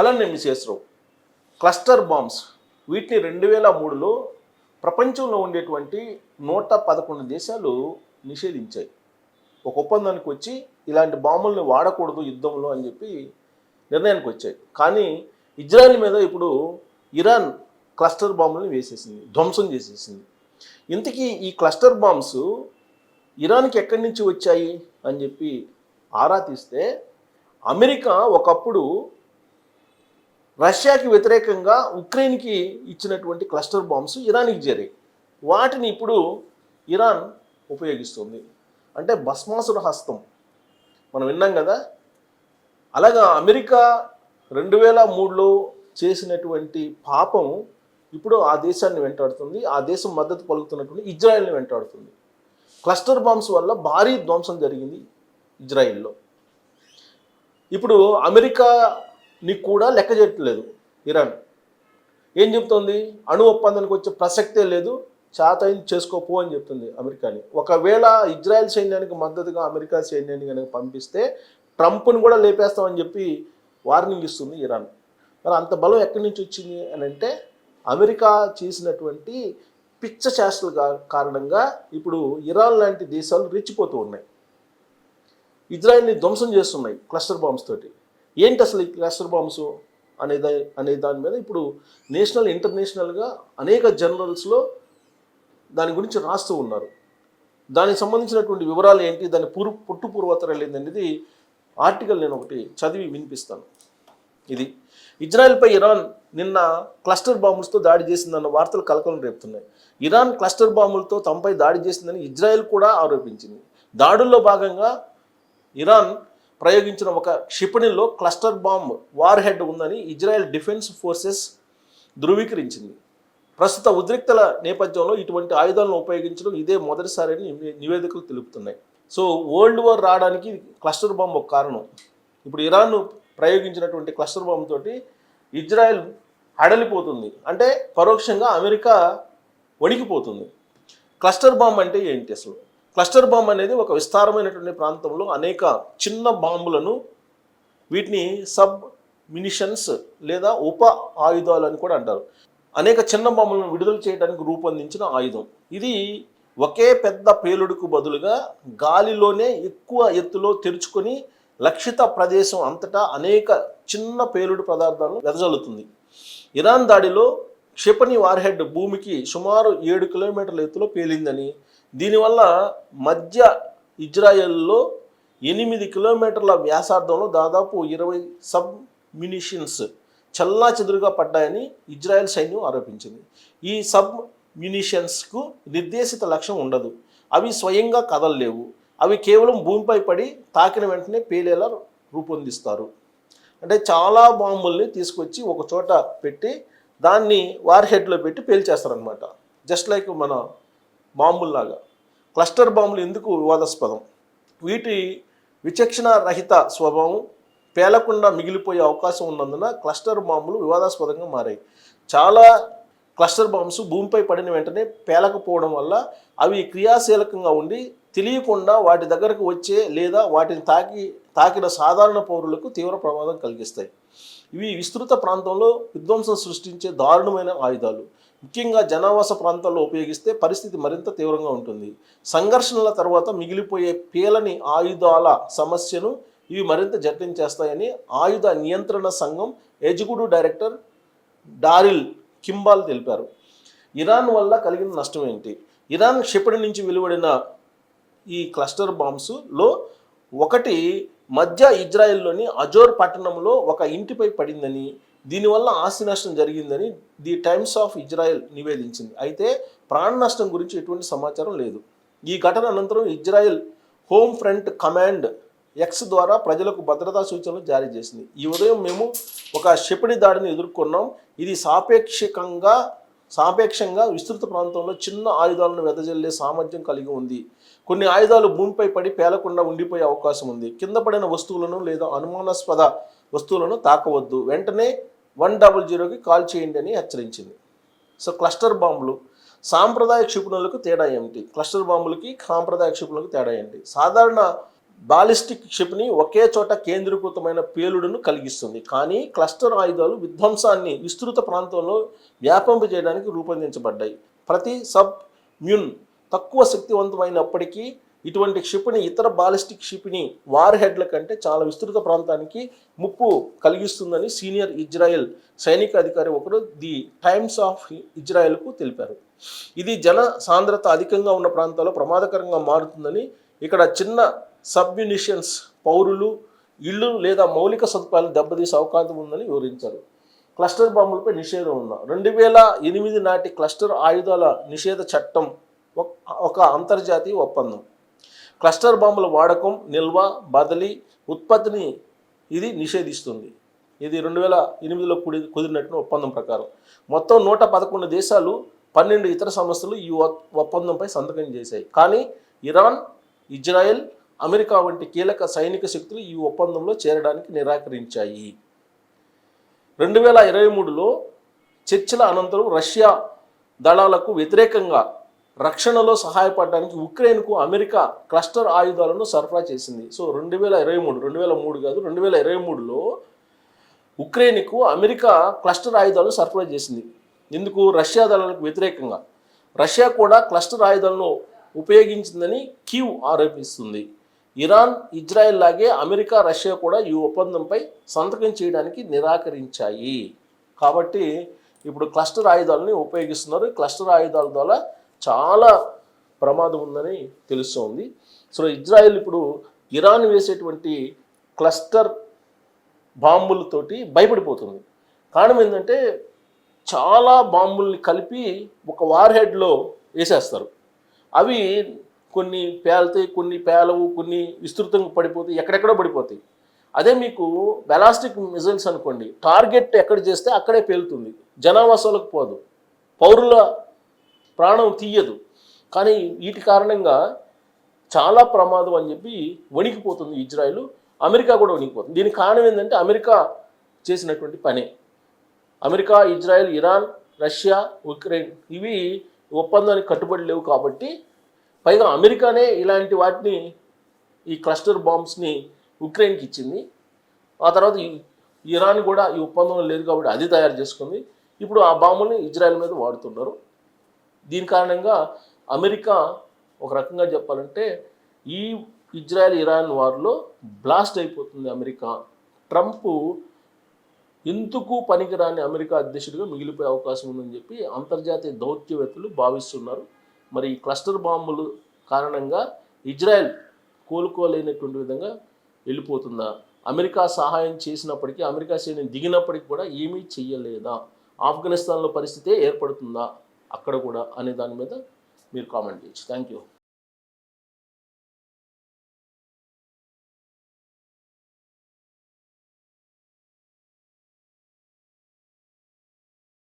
Hello నేను cluster bombs. వీటిని రెండు వేల మూడులో ప్రపంచంలో ఉండేటువంటి నూట పదకొండు దేశాలు నిషేధించాయి. ఒక ఒప్పందానికి వచ్చి ఇలాంటి బాంబుల్ని వాడకూడదు యుద్ధంలో అని చెప్పి నిర్ణయానికి వచ్చాయి. కానీ ఇజ్రాయెల్ మీద ఇప్పుడు ఇరాన్ క్లస్టర్ బాంబులను వేసేసింది ధ్వంసం చేసేసింది. ఇంతకీ ఈ క్లస్టర్ బాంబ్స్ ఇరాన్కి ఎక్కడి నుంచి వచ్చాయి అని చెప్పి ఆరా తీస్తే అమెరికా ఒకప్పుడు రష్యాకి వ్యతిరేకంగా ఉక్రెయిన్కి ఇచ్చినటువంటి క్లస్టర్ బాంబ్స్ ఇరాన్కి చేరాయి. వాటిని ఇప్పుడు ఇరాన్ ఉపయోగిస్తుంది. అంటే భస్మాసుర హస్తం. మనం విన్నాం కదా? అలాగా అమెరికా రెండు వేల మూడులో చేసినటువంటి పాపం ఇప్పుడు ఆ దేశాన్ని వెంటాడుతుంది. ఆ దేశం మద్దతు పలుకుతున్నటువంటి ఇజ్రాయెల్ని వెంటాడుతుంది. క్లస్టర్ బాంబ్స్ వల్ల భారీ ధ్వంసం జరిగింది ఇజ్రాయిల్లో. ఇప్పుడు అమెరికా నీకు కూడా లెక్క చేయట్లేదు ఇరాన్. ఏం చెప్తోంది? అణు ఒప్పందానికి వచ్చే ప్రసక్తే లేదు. చాతైంది చేసుకోపో అని చెప్తుంది అమెరికాని. ఒకవేళ ఇజ్రాయెల్ సైన్యానికి మద్దతుగా అమెరికా సైన్యాన్ని కనుక పంపిస్తే ట్రంప్ను కూడా లేపేస్తామని చెప్పి వార్నింగ్ ఇస్తుంది ఇరాన్. మరి అంత బలం ఎక్కడి నుంచి వచ్చింది అని అంటే అమెరికా చేసినటువంటి పిచ్చ చేష్టల కారణంగా ఇప్పుడు ఇరాన్ లాంటి దేశాలు రెచ్చిపోతూ ఉన్నాయి. ఇజ్రాయెల్ని ధ్వంసం చేస్తున్నాయి క్లస్టర్ బాంబ్స్ తోటి. ఏంటి అసలు ఈ క్లస్టర్ బాంబ్స్ అనే దా అనే దాని మీద? ఇప్పుడు నేషనల్ ఇంటర్నేషనల్గా అనేక జర్నల్స్లో దాని గురించి రాస్తూ ఉన్నారు. దానికి సంబంధించినటువంటి వివరాలు ఏంటి? దాని పూర్వ పుట్టు పూర్వోత్తరాలు ఏంటనేది ఆర్టికల్ నేను ఒకటి చదివి వినిపిస్తాను. ఇది. ఇజ్రాయెల్పై ఇరాన్ నిన్న క్లస్టర్ బాంబులతో దాడి చేసిందన్న వార్తలు కలకలం రేపుతున్నాయి. ఇరాన్ క్లస్టర్ బాంబులతో తమపై దాడి చేసిందని ఇజ్రాయెల్ కూడా ఆరోపించింది. దాడుల్లో భాగంగా ఇరాన్ ప్రయోగించిన ఒక క్షిపణిలో క్లస్టర్ బాంబ్ వార్ హెడ్ ఉందని ఇజ్రాయెల్ డిఫెన్స్ ఫోర్సెస్ ధృవీకరించింది. ప్రస్తుత ఉద్రిక్తల నేపథ్యంలో ఇటువంటి ఆయుధాలను ఉపయోగించడం ఇదే మొదటిసారి అని నివేదికలు తెలుపుతున్నాయి. సో వరల్డ్ వార్ రావడానికి క్లస్టర్ బాంబ్ ఒక కారణం. ఇప్పుడు ఇరాన్ ప్రయోగించినటువంటి క్లస్టర్ బాంబ్ తోటి ఇజ్రాయెల్ అడలిపోతుంది అంటే పరోక్షంగా అమెరికా వణికిపోతుంది. క్లస్టర్ బాంబ్ అంటే ఏంటి అసలు? క్లస్టర్ బాంబ్ అనేది ఒక విస్తారమైనటువంటి ప్రాంతంలో అనేక చిన్న బాంబులను వీటిని సబ్ మినిషన్స్ లేదా ఉప ఆయుధాలు అని కూడా అంటారు. అనేక చిన్న బాంబులను విడుదల చేయడానికి రూపొందించిన ఆయుధం. ఇది ఒకే పెద్ద పేలుడుకు బదులుగా గాలిలోనే ఎక్కువ ఎత్తులో తెరుచుకొని లక్షిత ప్రదేశం అంతటా అనేక చిన్న పేలుడు పదార్థాలను వెదజల్లుతుంది. ఇరాన్ దాడిలో క్షిపణి వార్హెడ్ భూమికి సుమారు ఏడు కిలోమీటర్ల ఎత్తులో పేలిందని దీనివల్ల మధ్య ఇజ్రాయెల్లో ఎనిమిది కిలోమీటర్ల వ్యాసార్థంలో దాదాపు ఇరవై సబ్ మినిషన్స్ చల్లా చెదురుగా పడ్డాయని ఇజ్రాయెల్ సైన్యం ఆరోపించింది. ఈ సబ్ మ్యునిషన్స్కు నిర్దేశిత లక్ష్యం ఉండదు. అవి స్వయంగా కదలలేవు. అవి కేవలం భూమిపై పడి తాకిన వెంటనే పేలేలా రూపొందిస్తారు. అంటే చాలా బాంబుల్ని తీసుకొచ్చి ఒక చోట పెట్టి దాన్ని వార్ హెడ్లో పెట్టి పేల్చేస్తారనమాట జస్ట్ లైక్ మన బాంబుల్లాగా. క్లస్టర్ బాంబులు ఎందుకు వివాదాస్పదం? వీటి విచక్షణ రహిత స్వభావం పేలకుండా మిగిలిపోయే అవకాశం ఉన్నందున క్లస్టర్ బాంబులు వివాదాస్పదంగా మారాయి. చాలా క్లస్టర్ బాంబ్స్ భూమిపై పడిన వెంటనే పేలకపోవడం వల్ల అవి క్రియాశీలకంగా ఉండి తెలియకుండా వాటి దగ్గరకు వచ్చే లేదా వాటిని తాకి తాకిన సాధారణ పౌరులకు తీవ్ర ప్రమాదం కలిగిస్తాయి. ఇవి విస్తృత ప్రాంతంలో విధ్వంసం సృష్టించే దారుణమైన ఆయుధాలు. ముఖ్యంగా జనావాస ప్రాంతాల్లో ఉపయోగిస్తే పరిస్థితి మరింత తీవ్రంగా ఉంటుంది. సంఘర్షణల తర్వాత మిగిలిపోయే పేలని ఆయుధాల సమస్యను ఇవి మరింత జటిలం చేస్తాయని ఆయుధ నియంత్రణ సంఘం ఎగ్జిక్యూటివ్ డైరెక్టర్ డారిల్ కింబాల్ తెలిపారు. ఇరాన్ వల్ల కలిగిన నష్టం ఏంటి? ఇరాన్ క్షిపణి నుంచి వెలువడిన ఈ క్లస్టర్ బాంబ్స్లో ఒకటి మధ్య ఇజ్రాయెల్లోని అజోర్ పట్టణంలో ఒక ఇంటిపై పడిందని దీనివల్ల ఆస్తి నష్టం జరిగిందని ది టైమ్స్ ఆఫ్ ఇజ్రాయెల్ నివేదించింది. అయితే ప్రాణ నష్టం గురించి ఎటువంటి సమాచారం లేదు. ఈ ఘటన అనంతరం Israel home front command X ద్వారా ప్రజలకు భద్రతా సూచనలు జారీ చేసింది. ఈ ఉదయం మేము ఒక క్షిపణి దాడిని ఎదుర్కొన్నాం. ఇది సాపేక్షికంగా సాపేక్షంగా విస్తృత ప్రాంతంలో చిన్న ఆయుధాలను వెదజల్లే సామర్థ్యం కలిగి ఉంది. కొన్ని ఆయుధాలు భూమిపై పడి పేలకుండా ఉండిపోయే అవకాశం ఉంది. కింద పడిన వస్తువులను లేదా అనుమానాస్పద వస్తువులను తాకవద్దు. వెంటనే వన్ డబుల్ జీరోకి కాల్ చేయండి అని హెచ్చరించింది. సో క్లస్టర్ బాంబులు సాంప్రదాయ క్షిపణులకు తేడా ఏమిటి? క్లస్టర్ బాంబులకి సాంప్రదాయ క్షిపణులకు తేడా ఏంటి? సాధారణ బాలిస్టిక్ క్షిప్ని ఒకే చోట కేంద్రీకృతమైన పేలుడును కలిగిస్తుంది. కానీ క్లస్టర్ ఆయుధాలు విధ్వంసాన్ని విస్తృత ప్రాంతంలో వ్యాపింపజేయడానికి రూపొందించబడ్డాయి. ప్రతి సబ్ మ్యూన్ తక్కువ శక్తివంతమైనప్పటికీ ఇటువంటి క్షిపణి ఇతర బాలిస్టిక్ క్షిపణి వార్ హెడ్ల కంటే చాలా విస్తృత ప్రాంతానికి ముప్పు కలిగిస్తుందని సీనియర్ ఇజ్రాయెల్ సైనిక అధికారి ఒకరు ది టైమ్స్ ఆఫ్ ఇజ్రాయెల్కు తెలిపారు. ఇది జన సాంద్రత అధికంగా ఉన్న ప్రాంతాల్లో ప్రమాదకరంగా మారుతుందని ఇక్కడ చిన్న సబ్మ్యునిషన్స్ పౌరులు ఇళ్ళు లేదా మౌలిక సదుపాయాలు దెబ్బతీసే అవకాశం ఉందని వివరించారు. క్లస్టర్ బాంబులపై నిషేధం ఉందా రెండు వేల ఎనిమిది నాటి క్లస్టర్ ఆయుధాల నిషేధ చట్టం ఒక- ఒక అంతర్జాతీయ ఒప్పందం. క్లస్టర్ బాంబుల వాడకం నిల్వ బదిలీ ఉత్పత్తిని ఇది నిషేధిస్తుంది. ఇది రెండు వేల ఎనిమిదిలో కుడి కుదిరినట్టు ఒప్పందం ప్రకారం. మొత్తం నూట పదకొండు దేశాలు పన్నెండు ఇతర సంస్థలు ఈ ఒ- ఒప్పందంపై సంతకం చేశాయి. కానీ ఇరాన్ ఇజ్రాయెల్ అమెరికా వంటి కీలక సైనిక శక్తులు ఈ ఒప్పందంలో చేరడానికి నిరాకరించాయి. రెండు వేల ఇరవై మూడులో చర్చల అనంతరం రష్యా దళాలకు వ్యతిరేకంగా రక్షణలో సహాయపడడానికి ఉక్రెయిన్కు అమెరికా క్లస్టర్ ఆయుధాలను సరఫరా చేసింది. సో రెండు వేల ఇరవై మూడు రెండు వేల మూడు కాదు రెండు వేల ఇరవై మూడులో ఉక్రెయిన్కు అమెరికా క్లస్టర్ ఆయుధాలు సరఫరా చేసింది. ఎందుకు? రష్యా దళాలకు వ్యతిరేకంగా. రష్యా కూడా క్లస్టర్ ఆయుధాలను ఉపయోగించిందని కీవ్ ఆరోపిస్తుంది. ఇరాన్ ఇజ్రాయెల్ లాగే అమెరికా రష్యా కూడా ఈ ఒప్పందంపై సంతకం చేయడానికి నిరాకరించాయి. కాబట్టి ఇప్పుడు క్లస్టర్ ఆయుధాలని ఉపయోగిస్తున్నారు. క్లస్టర్ ఆయుధాల ద్వారా చాలా ప్రమాదం ఉందని తెలుస్తోంది. సో ఇజ్రాయెల్ ఇప్పుడు ఇరాన్ వేసేటువంటి క్లస్టర్ బాంబులతోటి భయపడిపోతుంది. కారణం ఏంటంటే చాలా బాంబుల్ని కలిపి ఒక వార్ హెడ్లో వేసేస్తారు. అవి కొన్ని పేలుతాయి కొన్ని పేలవు కొన్ని విస్తృతంగా పడిపోతాయి ఎక్కడెక్కడో పడిపోతాయి. అదే మీకు బెలాస్టిక్ మిజైల్స్ అనుకోండి టార్గెట్ ఎక్కడ చేస్తే అక్కడే పేలుతుంది. జనావాసాలకు పోదు. పౌరుల ప్రాణం తీయదు. కానీ వీటి కారణంగా చాలా ప్రమాదం అని చెప్పి వణికిపోతుంది ఇజ్రాయిల్. అమెరికా కూడా వణికిపోతుంది. దీనికి కారణం ఏంటంటే అమెరికా చేసినటువంటి పనే. America Israel Iran Russia Ukraine ఇవి ఒప్పందానికి కట్టుబడి లేవు కాబట్టి పైగా అమెరికానే ఇలాంటి వాటిని ఈ క్లస్టర్ బాంబ్స్ని ఉక్రెయిన్కి ఇచ్చింది. ఆ తర్వాత ఇరాన్ కూడా ఈ ఒప్పందంలో లేదు కాబట్టి అది తయారు చేసుకుంది. ఇప్పుడు ఆ బాంబుల్ని ఇజ్రాయెల్ మీద వాడుతున్నారు. దీని కారణంగా అమెరికా ఒక రకంగా చెప్పాలంటే ఈ ఇజ్రాయెల్ ఇరాన్ వార్లో బ్లాస్ట్ అయిపోతుంది అమెరికా. ట్రంప్ ఎందుకు పనికిరాని అమెరికా అధ్యక్షుడిగా మిగిలిపోయే అవకాశం ఉందని చెప్పి అంతర్జాతీయ దౌత్యవేత్తలు భావిస్తున్నారు. మరి ఈ క్లస్టర్ బాంబులు కారణంగా ఇజ్రాయెల్ కోలుకోలేనటువంటి విధంగా వెళ్ళిపోతుందా? అమెరికా సహాయం చేసినప్పటికీ అమెరికా సైన్యం దిగినప్పటికీ కూడా ఏమీ చెయ్యలేదా? ఆఫ్ఘనిస్తాన్లో పరిస్థితే ఏర్పడుతుందా? అక్కడ కూడా అనే దాని మీద మీరు కామెంట్ చేయొచ్చు. Thank you